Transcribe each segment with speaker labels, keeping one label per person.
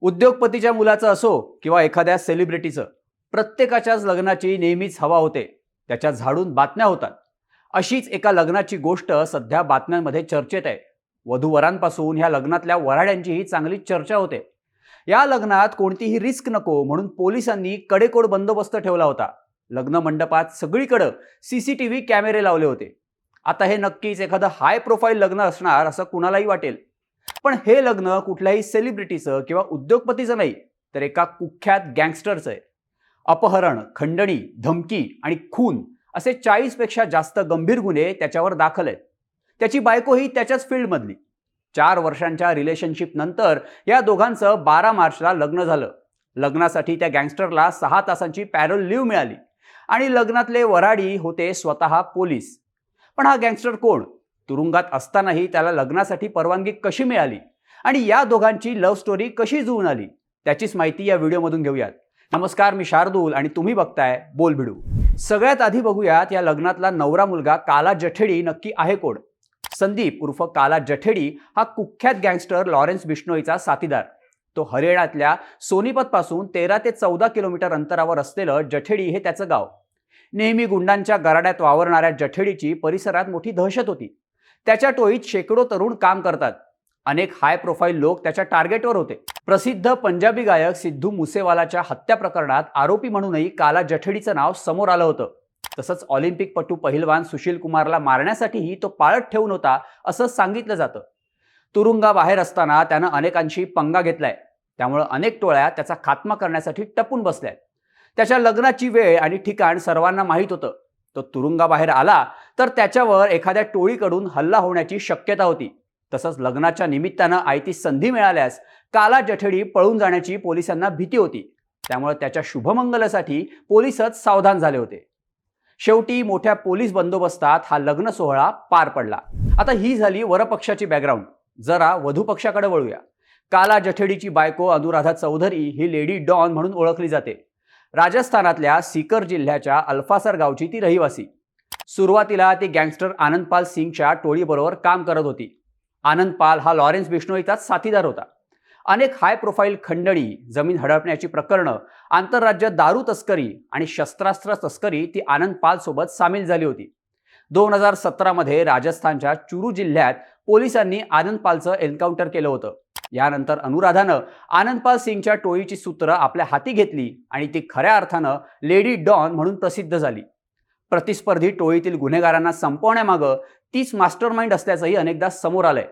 Speaker 1: उद्योगपतीच्या मुलाचं असो किंवा एखाद्या सेलिब्रिटीचं प्रत्येकाच्याच लग्नाची नेहमीच हवा होते. त्याच्या झाडून बातम्या होतात. अशीच एका लग्नाची गोष्ट सध्या बातम्यांमध्ये चर्चेत आहे. वधूवरांपासून ह्या लग्नातल्या वऱ्हाड्यांचीही चांगली चर्चा होते. या लग्नात कोणतीही रिस्क नको म्हणून पोलिसांनी कडेकोड बंदोबस्त ठेवला होता. लग्न मंडपात सगळीकडं सीसीटीव्ही कॅमेरे लावले होते. आता हे नक्कीच एखादं हाय प्रोफाईल लग्न असणार असं कुणालाही वाटेल. पण हे लग्न कुठल्याही सेलिब्रिटीचं किंवा उद्योगपतीचं नाही तर एका कुख्यात गँगस्टरचं आहे. अपहरण खंडणी धमकी आणि खून असे चाळीसपेक्षा जास्त गंभीर गुन्हे त्याच्यावर दाखल आहेत. त्याची बायकोही त्याच्याच फील्डमधली. चार वर्षांच्या रिलेशनशिप नंतर या दोघांचं बारा मार्चला लग्न झालं. लग्नासाठी त्या गँगस्टरला सहा तासांची पॅरोल लिव्ह मिळाली आणि लग्नातले वराडी होते स्वतः पोलीस. पण हा गँगस्टर कोण? तुरुंगात असतानाही त्याला लग्नासाठी परवानगी कशी मिळाली? आणि या दोघांची लव्ह स्टोरी कशी जुळून आली? त्याचीच माहिती या व्हिडिओमधून घेऊयात. नमस्कार मी शार्दूल आणि तुम्ही बघताय बोल भिडू. सगळ्यात आधी बघूयात या लग्नातला नवरा मुलगा काला जठेडी नक्की आहे कोण? संदीप उर्फ काला जठेडी हा कुख्यात गँगस्टर लॉरेन्स बिश्नोईचा साथीदार. तो हरियाणातल्या सोनीपतपासून तेरा ते चौदा किलोमीटर अंतरावर असलेलं जठेडी हे त्याचं गाव. नेहमी गुंडांच्या गराड्यात वावरणाऱ्या जठेडीची परिसरात मोठी दहशत होती. त्याच्या टोळीत शेकडो तरुण काम करतात. अनेक हाय प्रोफाईल लोक त्याच्या टार्गेटवर होते. प्रसिद्ध पंजाबी गायक सिद्धू मुसेवालाच्या हत्या प्रकरणात आरोपी म्हणूनही काला जठेडीचं नाव समोर आलं होतं. तसंच ऑलिम्पिकपटू पहिलवान सुशील कुमारला मारण्यासाठीही तो पाळत ठेवून होता असं सांगितलं जातं. तुरुंगाबाहेर असताना त्यानं अनेकांशी पंगा घेतलाय. त्यामुळं अनेक टोळ्या त्याचा खात्मा करण्यासाठी टपून बसल्यात. त्याच्या लग्नाची वेळ आणि ठिकाण सर्वांना माहीत होतं. तो तुरुंगाबाहेर आला तर त्याच्यावर एखाद्या टोळीकडून हल्ला होण्याची शक्यता होती. तसंच लग्नाच्या निमित्तानं आयती संधी मिळाल्यास काला जठेडी पळून जाण्याची पोलिसांना भीती होती. त्यामुळे त्याच्या शुभमंगलासाठी पोलिसच सावधान झाले होते. शेवटी मोठ्या पोलीस बंदोबस्तात हा लग्न सोहळा पार पडला. आता ही झाली वरपक्षाची बॅकग्राऊंड जरा वधू पक्षाकडे वळूया. काला जठेडीची बायको अनुराधा चौधरी ही लेडी डॉन म्हणून ओळखली जाते. राजस्थानातल्या सीकर जिल्ह्याच्या अल्फासर गावची ती रहिवासी. सुरुवातीला ती गँगस्टर आनंदपाल सिंगच्या टोळीबरोबर काम करत होती. आनंदपाल हा लॉरेन्स बिश्नोईचाच साथीदार होता. अनेक हाय प्रोफाईल खंडणी जमीन हडपण्याची प्रकरणं आंतरराज्य दारू तस्करी आणि शस्त्रास्त्र तस्करी ती आनंदपालसोबत सामील झाली होती. दोन हजार सतरामध्ये राजस्थानच्या चुरू जिल्ह्यात पोलिसांनी आनंदपालचं एन्काउंटर केलं होतं. यानंतर अनुराधानं आनंदपाल सिंगच्या टोळीची सूत्र आपल्या हाती घेतली आणि ती खऱ्या अर्थानं लेडी डॉन म्हणून प्रसिद्ध झाली. प्रतिस्पर्धी टोळीतील गुन्हेगारांना संपवण्यामागं तीच मास्टर माइंड असल्याचंही अनेकदा समोर आलंय.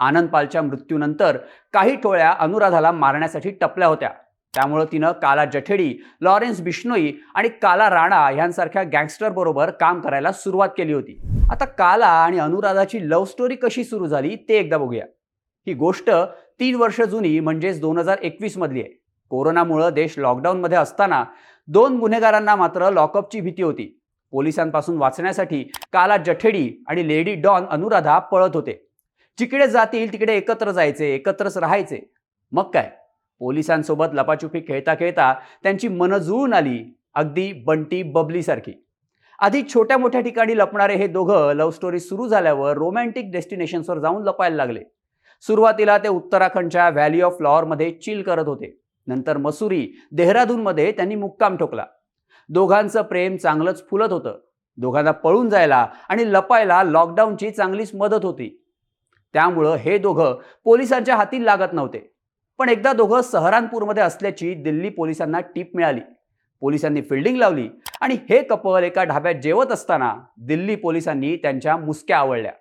Speaker 1: आनंदपालच्या मृत्यूनंतर काही टोळ्या अनुराधाला मारण्यासाठी टपल्या होत्या. त्यामुळं तिनं काला जठेडी लॉरेन्स बिश्नोई आणि काला राणा यांसारख्या गँगस्टर बरोबर काम करायला सुरुवात केली होती. आता काला आणि अनुराधाची लव्ह स्टोरी कशी सुरू झाली ते एकदा बघूया. ही गोष्ट तीन वर्ष जुनी म्हणजेच दोन हजार एकवीस मधली आहे. कोरोनामुळं देश लॉकडाऊनमध्ये असताना दोन गुन्हेगारांना मात्र लॉकअपची भीती होती. पोलिसांपासून वाचण्यासाठी काला जठेडी आणि लेडी डॉन अनुराधा पळत होते. जिकडे जातील तिकडे एकत्र जायचे एकत्रच राहायचे. मग काय? पोलिसांसोबत लपाछुपी खेळता खेळता त्यांची मनं जुळून आली अगदी बंटी बबलीसारखी. आधी छोट्या मोठ्या ठिकाणी लपणारे हे दोघं लव्ह स्टोरी सुरू झाल्यावर रोमॅन्टिक डेस्टिनेशन्सवर जाऊन लपायला लागले. सुरुवातीला ते उत्तराखंडच्या व्हॅली ऑफ फ्लॉवरमध्ये चिल करत होते. नंतर मसुरी देहरादूनमध्ये त्यांनी मुक्काम ठोकला. दोघांचं प्रेम चांगलंच फुलत होतं. दोघांना पळून जायला आणि लपायला लॉकडाऊनची चांगलीच मदत होती. त्यामुळं हे दोघं पोलिसांच्या हाती लागत नव्हते. पण एकदा दोघं सहारानपूरमध्ये असल्याची दिल्ली पोलिसांना टीप मिळाली. पोलिसांनी फिल्डिंग लावली. आणि हे कपल एका ढाब्यात जेवत असताना दिल्ली पोलिसांनी त्यांच्या मुसक्या आवळल्या.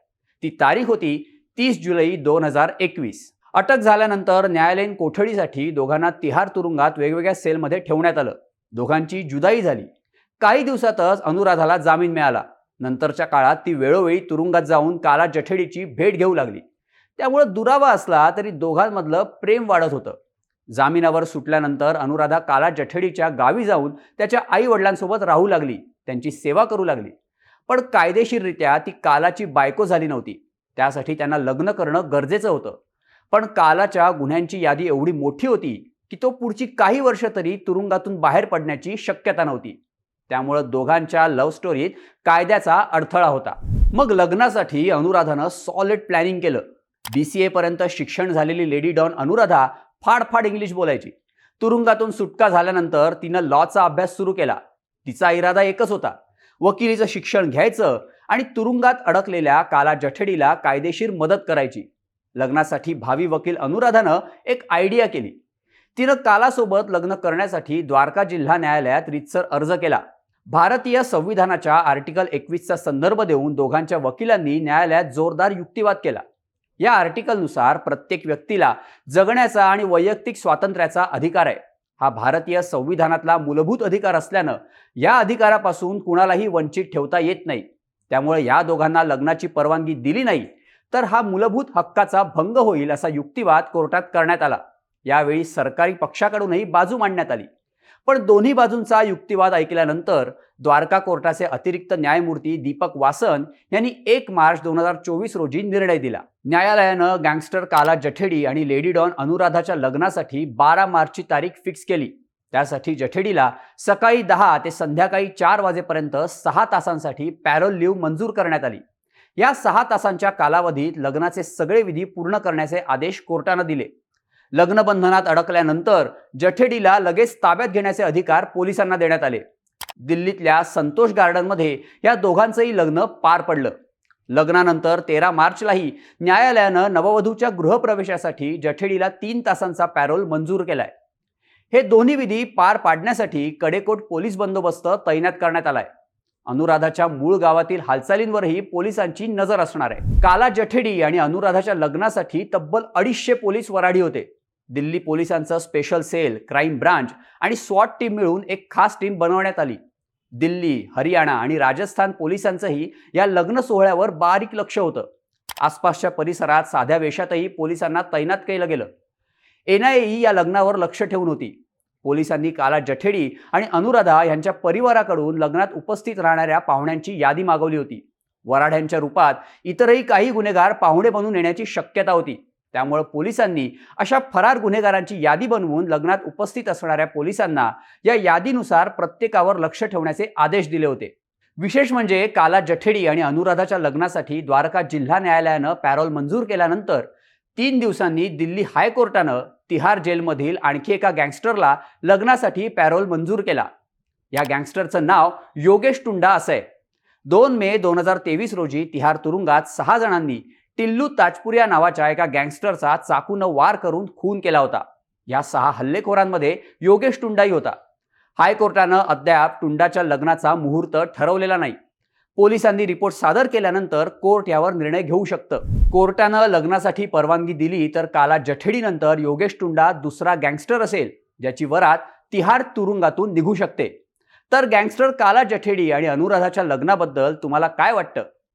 Speaker 1: ती तारीख होती तीस जुलै दोन हजार एकवीस. अटक झाल्यानंतर न्यायालयीन कोठडीसाठी दोघांना तिहार तुरुंगात वेगवेगळ्या सेलमध्ये ठेवण्यात आलं. दोघांची जुदाई झाली. काही दिवसातच अनुराधाला जामीन मिळाला. नंतरच्या काळात ती वेळोवेळी तुरुंगात जाऊन काला जठेडीची भेट घेऊ लागली. त्यामुळे दुरावा असला तरी दोघांमधलं प्रेम वाढत होतं. जामिनावर सुटल्यानंतर अनुराधा काला जठेडीच्या गावी जाऊन त्याच्या आई वडिलांसोबत राहू लागली. त्यांची सेवा करू लागली. पण कायदेशीररित्या ती कालाची बायको झाली नव्हती. त्यासाठी त्यांना लग्न करणं गरजेचं होतं. पण कालाच्या गुन्ह्यांची यादी एवढी मोठी होती की तो पुढची काही वर्ष तरी तुरुंगातून बाहेर पडण्याची शक्यता नव्हती. त्यामुळं दोघांच्या लव्ह स्टोरीत कायद्याचा अडथळा होता. मग लग्नासाठी अनुराधानं सॉलिड प्लॅनिंग केलं. बी सी एपर्यंत शिक्षण झालेली लेडी डॉन अनुराधा फाडफाड इंग्लिश बोलायची. तुरुंगातून सुटका झाल्यानंतर तिनं लॉचा अभ्यास सुरू केला. तिचा इरादा एकच होता. वकिलीचं शिक्षण घ्यायचं आणि तुरुंगात अडकलेल्या काला जठडीला कायदेशीर मदत करायची. लग्नासाठी भावी वकील अनुराधानं एक आयडिया केली. तिनं कालासोबत लग्न करण्यासाठी द्वारका जिल्हा न्यायालयात रितसर अर्ज केला. भारतीय संविधानाच्या आर्टिकल एकवीसचा संदर्भ देऊन दोघांच्या वकिलांनी न्यायालयात जोरदार युक्तिवाद केला. या आर्टिकलनुसार प्रत्येक व्यक्तीला जगण्याचा आणि वैयक्तिक स्वातंत्र्याचा अधिकार आहे. हा भारतीय संविधानातला मूलभूत अधिकार असल्यानं या अधिकारापासून कुणालाही वंचित ठेवता येत नाही. त्यामुळे या दोघांना लग्नाची परवानगी दिली नाही तर हा मूलभूत हक्काचा भंग होईल असा युक्तिवाद कोर्टात करण्यात आला. यावेळी सरकारी पक्षाकडूनही बाजू मांडण्यात आली. पण दोन्ही बाजूंचा युक्तिवाद ऐकल्यानंतर द्वारका कोर्टाचे अतिरिक्त न्यायमूर्ती दीपक वासन यांनी एक मार्च दोन हजार चोवीस रोजी निर्णय दिला. न्यायालयानं गँगस्टर काला जठेडी आणि लेडी डॉन अनुराधाच्या लग्नासाठी बारा मार्चची तारीख फिक्स केली. त्यासाठी जठेडीला सकाळी दहा ते संध्याकाळी चार वाजेपर्यंत सहा तासांसाठी पॅरोल लिव्ह मंजूर करण्यात आली. या सहा तासांच्या कालावधीत लग्नाचे सगळे विधी पूर्ण करण्याचे आदेश कोर्टानं दिले. लग्नबंधनात अडकल्यानंतर जठेडीला लगेच ताब्यात घेण्याचे अधिकार पोलिसांना देण्यात आले. दिल्लीतल्या संतोष गार्डनमध्ये या दोघांचंही लग्न पार पडलं. लग्नानंतर तेरा मार्चलाही न्यायालयानं नववधूच्या गृहप्रवेशासाठी जठेडीला तीन तासांचा पॅरोल मंजूर केलाय. हे दोन्ही विधी पार पाडण्यासाठी कडेकोट पोलीस बंदोबस्त तैनात करण्यात आलाय. अनुराधाच्या मूळ गावातील हालचालींवरही पोलिसांची नजर असणार आहे. काला जठेडी आणि अनुराधाच्या लग्नासाठी तब्बल अडीचशे पोलीस वराडी होते. दिल्ली पोलिसांचं स्पेशल सेल क्राईम ब्रांच आणि स्वॉट टीम मिळून एक खास टीम बनवण्यात आली. दिल्ली हरियाणा आणि राजस्थान पोलिसांचंही या लग्न सोहळ्यावर बारीक लक्ष होतं. आसपासच्या परिसरात साध्या वेशातही पोलिसांना तैनात केलं गेलं. एन या लग्नावर लक्ष ठेवून होती. पोलिसांनी काला जठेडी आणि अनुराधा यांच्या परिवाराकडून लग्नात उपस्थित राहणाऱ्या पाहुण्यांची यादी मागवली होती. वराड्यांच्या रूपात इतरही काही गुन्हेगार पाहुणे बनून येण्याची शक्यता होती. त्यामुळे पोलिसांनी अशा फरार गुन्हेगारांची यादी बनवून लग्नात उपस्थित असणाऱ्या पोलिसांना या यादीनुसार प्रत्येकावर लक्ष ठेवण्याचे आदेश दिले होते. विशेष म्हणजे काला जठेडी आणि अनुराधाच्या लग्नासाठी द्वारका जिल्हा न्यायालयानं पॅरोल मंजूर केल्यानंतर तीन दिवसांनी दिल्ली हायकोर्टानं तिहार जेलमधील आणखी एका गँगस्टरला लग्नासाठी पॅरोल मंजूर केला. या गँगस्टरचं नाव योगेश टुंडा असं आहे. दोन मे दोन हजार तेवीस रोजी तिहार तुरुंगात सहा जणांनी टिल्लू ताजपूर या नावाच्या एका गँगस्टरचा चाकूनं वार करून खून केला होता. या सहा हल्लेखोरांमध्ये योगेश टुंडाही होता. हायकोर्टानं अद्याप टुंडाच्या लग्नाचा मुहूर्त ठरवलेला नाही. पोलिसांनी रिपोर्ट सादर केल्यानंतर कोर्ट यावर निर्णय घेऊ शकतं. कोर्टानं लग्नासाठी परवानगी दिली तर काला जठेडीनंतर योगेश टुंडा दुसरा गँगस्टर असेल ज्याची वरात तिहार तुरुंगातून निघू शकते. तर गँगस्टर काला जठेडी आणि अनुराधाच्या लग्नाबद्दल तुम्हाला काय वाटतं?